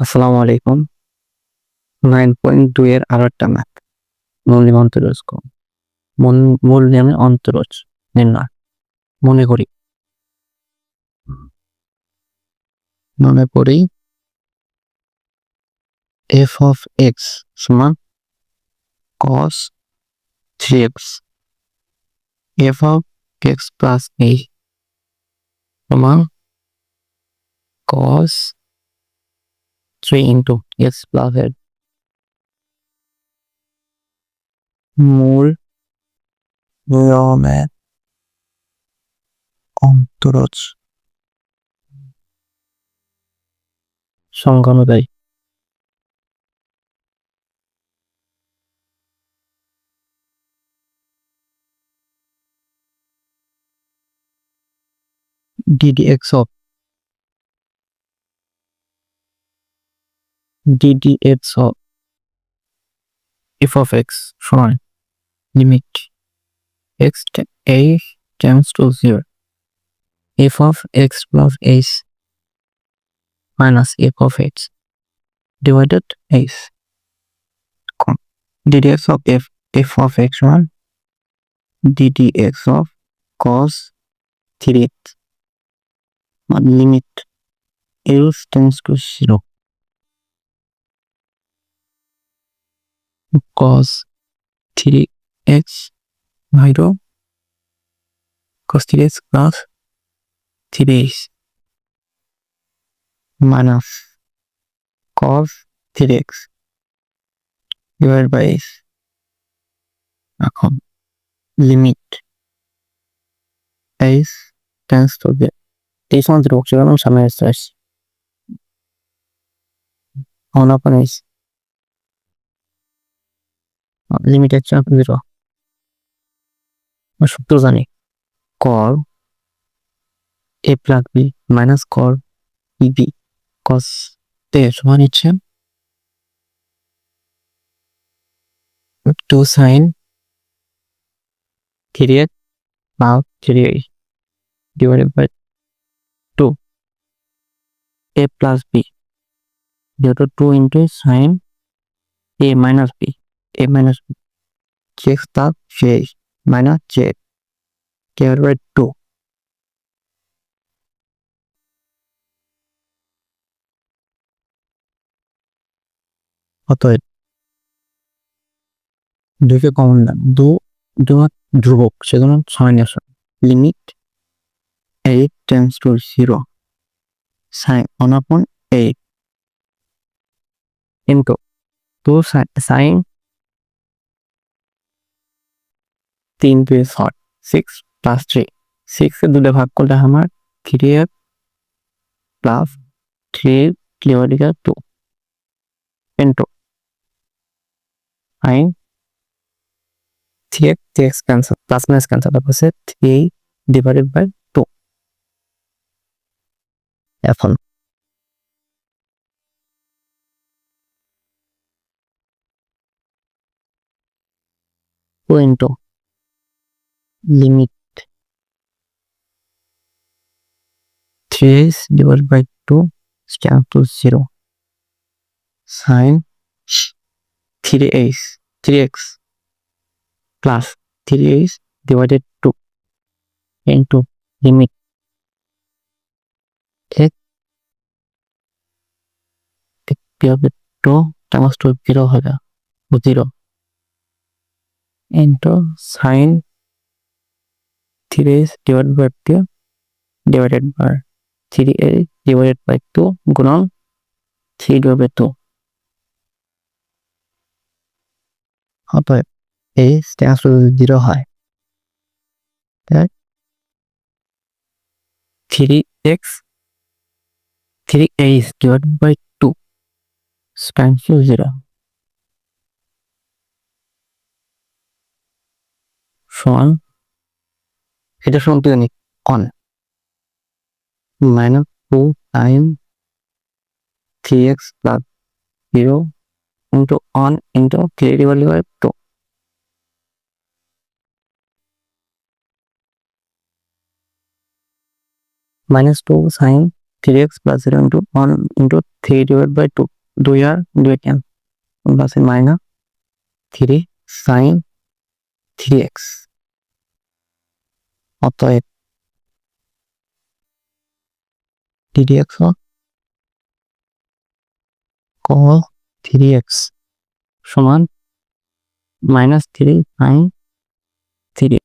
আসসালামু আলাইকুম। Nine point দুই এর আরও একটা ম্যাথ মূল নিয়ম অন্তরজ কম মূল নিয়মে অন্তরজ নির্ণয়। মনে করি। মনে করি। এফ অফ এক্স সমান cos three X F of X plus A সমান cos three into X plus এর মূল নিয়মে অন্তরজ। সংখ্যা অনুযায়ী। Ddx of ddx of f of x সমান x t- a tends to 0 f of x plus h minus f of x divided h ddx of f f of সমান ddx of cos 3x মানে limit l tends to 0 cos 3x ভাইরো cos 3x plus 3x minus cos 3x divided by x এখন limit h tends to the এই সমান্তর বক্সের আমি সামনে আসতে আসছি অন আপন এইস লিমিট হচ্ছে জিরো সূত্র জানি। Cos A plus B minus cos B cos তে সমান হচ্ছে two sine three X plus three divided by two A plus B যেহেতু two into sine A minus B minus B X plus J minus J divided by two অতএব দুইকে common দেন দু দু ধ্রুবক, সেজন্য সাইন আসে limit H tends to zero sine one upon H into two sine তিন দুই ছয় six plus three six A দুটো ভাগ করলে আমার three F plus three divided two into sine three X three X cancel plus minus cancel তারপর three divided by two এখন two into X divided by two scan two zero sine three X three X plus 3 is divided 2 into limit. X হবে 2 times 2 0 হবে 0 into sin 3 is divided by 2 divided by 3 is divided by 2 গুণন 3 divided by 2 অতএব এই স্ট্যান্স zero হয় three X three H divide by two stance zero সমান এটা জানি। On minus two nine three X plus zero into on into three divide by two minus 2 sine three X plus zero into one into three divide by two দুই আর দুই can plus minus three sine three X অতএব D D X three X সমান minus three sine three